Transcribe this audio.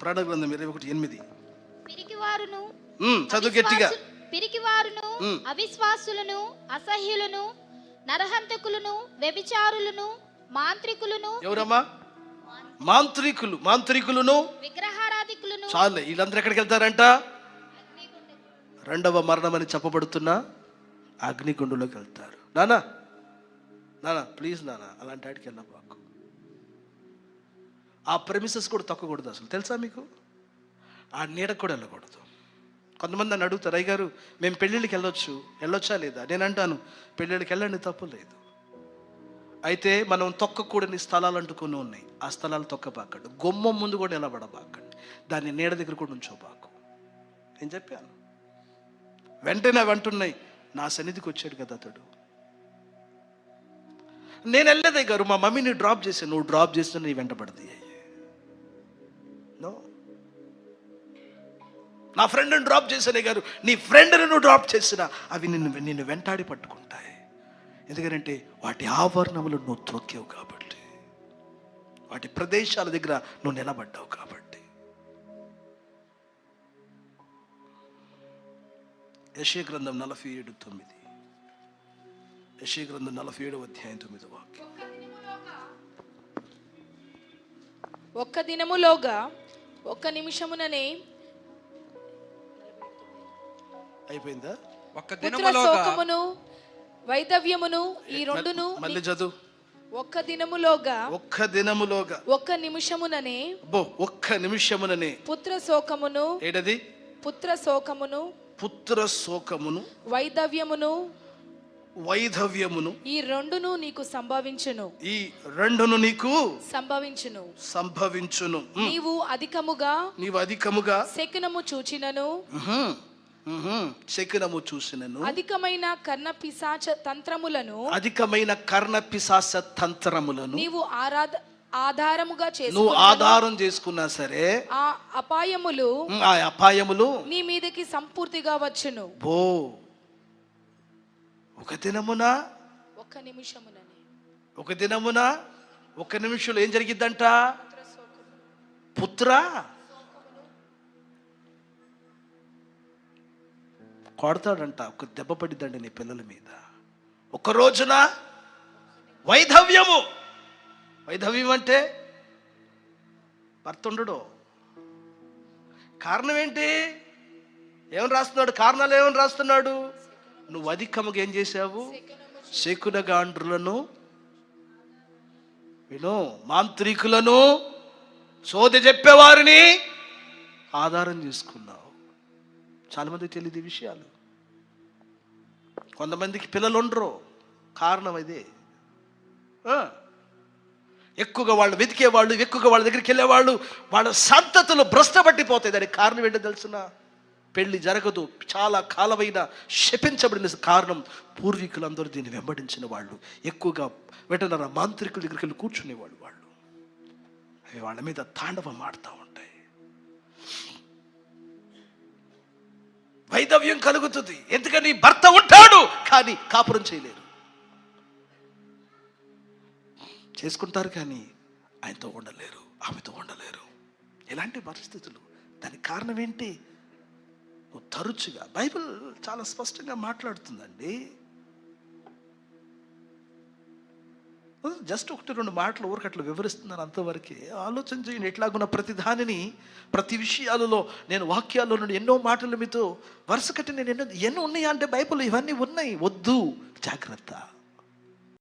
ప్రాణ గ్రంథం ఇరవై ఒకటి ఎనిమిది. పిరికివారును చదువు గట్టిగా. పిరికివారును. అవిశ్వాసులను అసహ్యులను నరహంతకులను వ్యభిచారులను మాంత్రికులను ఎవరమ్మా? మాంత్రికులు మాంత్రికులను. విగ్రహారాధికులను. చాలే వీళ్ళందరూ ఎక్కడికి వెళ్తారంట? రెండవ మరణం అని చెప్పబడుతున్న అగ్నిగుండులోకి వెళ్తారు. నానా నానా ప్లీజ్ నానా అలాంటి వాటికి వెళ్ళబాకు. ఆ ప్రెమిసెస్ కూడా తొక్కకూడదు అసలు. తెలుసా మీకు? ఆ నీడకు కూడా వెళ్ళకూడదు. కొంతమంది నన్ను అడుగుతారు అయ్య గారు మేము పెళ్ళిళ్ళకి వెళ్ళొచ్చు వెళ్ళొచ్చా లేదా? నేను అంటాను పెళ్ళిళ్ళకి వెళ్ళండి తప్పు లేదు. అయితే మనం తొక్కకూడని స్థలాలు అంటుకుని ఉన్నాయి. ఆ స్థలాలు తొక్కబాకండి. గుమ్మం ముందు కూడా నిలబడబాకండి. దాన్ని నీడ దగ్గర కూడా ఉంచోబాకు. నేను చెప్పాను. వెంటనే వెంటున్నాయి నా సన్నిధికి వచ్చాడు కదా అతడు. నేను వెళ్ళేదే గారు. మా మమ్మీని డ్రాప్ చేశాను. నువ్వు డ్రాప్ చేస్తే నీ వెంటబడది నా ఫ్రెండ్ని డ్రాప్ చేశానే గారు. నీ ఫ్రెండ్ని నువ్వు డ్రాప్ చేసినా అవి నిన్ను నిన్ను వెంటాడి పట్టుకుంటాయి. ఎందుకంటే వాటి ఆవరణములు నువ్వు త్రొక్కావు కాబట్టి. వాటి ప్రదేశాల దగ్గర నువ్వు నిలబడ్డావు కాబట్టి. యశయ గ్రంథం నలభై ఏడు తొమ్మిది. యశయ గ్రంథం నలభై ఏడు అధ్యాయం తొమ్మిది వాక్యం. ఒక్క దినములోగా ఒక్క నిమిషముననే అయిపోయిందా? ఒక్క దినములోగా శోకమును వైదవ్యమును ఈ రెండును మళ్ళీ చదువు. ఒక్క దినములోగా ఒక్క దినములోగా. ఒక్క నిమిషముననే అబ్బో ఒక్క నిమిషముననే. పుత్ర శోకమును ఏడది? పుత్ర శోకమును పుత్ర శోకమును వైదవ్యమును వైధవ్యమును. ఈ రెండును నీకు సంభవించును. ఈ రెండును నీకు సంభవించును. సంభవించును. నీవు అధికముగా నీవు అధికముగా. శకునము చూచినను. శకునము చూసినను. అధికమైన కర్ణ పిశాచ తంత్రములను అధికమైన కర్ణ పిశాస తంత్రములను నీవు ఆరాధ ఆధారముగా చేసు నువ్వు ఆధారం చేసుకున్నా సరే ఆ అపాయములు ఆ అపాయములు నీ మీదకి సంపూర్తిగా వచ్చును. బో. ఒక దినమున ఒక్క నిమిషముననే. ఒక దినమున ఒక నిమిషంలో ఏం జరిగిద్దంట? పుత్ర? కొడతాడంట ఒక దెబ్బ పడిద్దండి నీ పిల్లల మీద. ఒక రోజున వైధవ్యము. వైధవ్యం అంటే భర్త ఉండడు కారణం ఏంటి? ఏమని రాస్తున్నాడు? కారణాలు ఏమని రాస్తున్నాడు? నువ్వు అధికముగా ఏం చేశావు? శకునగాండ్రులను విను మాంత్రికులను సోది చెప్పేవారిని ఆధారం చేసుకున్నావు. చాలామంది తెలియదు ఈ విషయాలు. కొంతమందికి పిల్లలు ఉండరు కారణం అదే ఎక్కువగా వాళ్ళు వెతికే వాళ్ళు ఎక్కువగా వాళ్ళ దగ్గరికి వెళ్ళేవాళ్ళు వాళ్ళ సంతతులు భ్రష్టపట్టిపోతాయి దానికి కారణం ఏంటో తెలుసిన? పెళ్ళి జరగదు. చాలా కాలమైన శపించబడిన కారణం పూర్వీకులందరూ దీన్ని వెంబడించిన వాళ్ళు. ఎక్కువగా వెటనర మాంత్రికుల దగ్గరికి వెళ్ళి కూర్చునేవాళ్ళు వాళ్ళు. అవి వాళ్ళ మీద తాండవం ఆడుతూ ఉంటాయి. వైదవ్యం కలుగుతుంది. ఎందుకని? భర్త ఉంటాడు కానీ కాపురం చేయలేరు. చేసుకుంటారు కానీ ఆయనతో ఉండలేరు ఆమెతో ఉండలేరు. ఇలాంటి పరిస్థితులు. దానికి కారణం ఏంటి? నువ్వు తరచుగా బైబిల్ చాలా స్పష్టంగా మాట్లాడుతుందండి. జస్ట్ ఒకటి రెండు మాటలు ఊరికట్లు వివరిస్తున్నాను అంతవరకే. ఆలోచన చేయండి ఎట్లాగున్న ప్రతి దానిని ప్రతి విషయాలలో నేను వాక్యాల్లో నుండి ఎన్నో మాటలు మీతో వరుస కట్టి నేను ఎన్నో ఎన్నో ఉన్నాయా అంటే బైబిల్ ఇవన్నీ ఉన్నాయి. వద్దు జాగ్రత్త.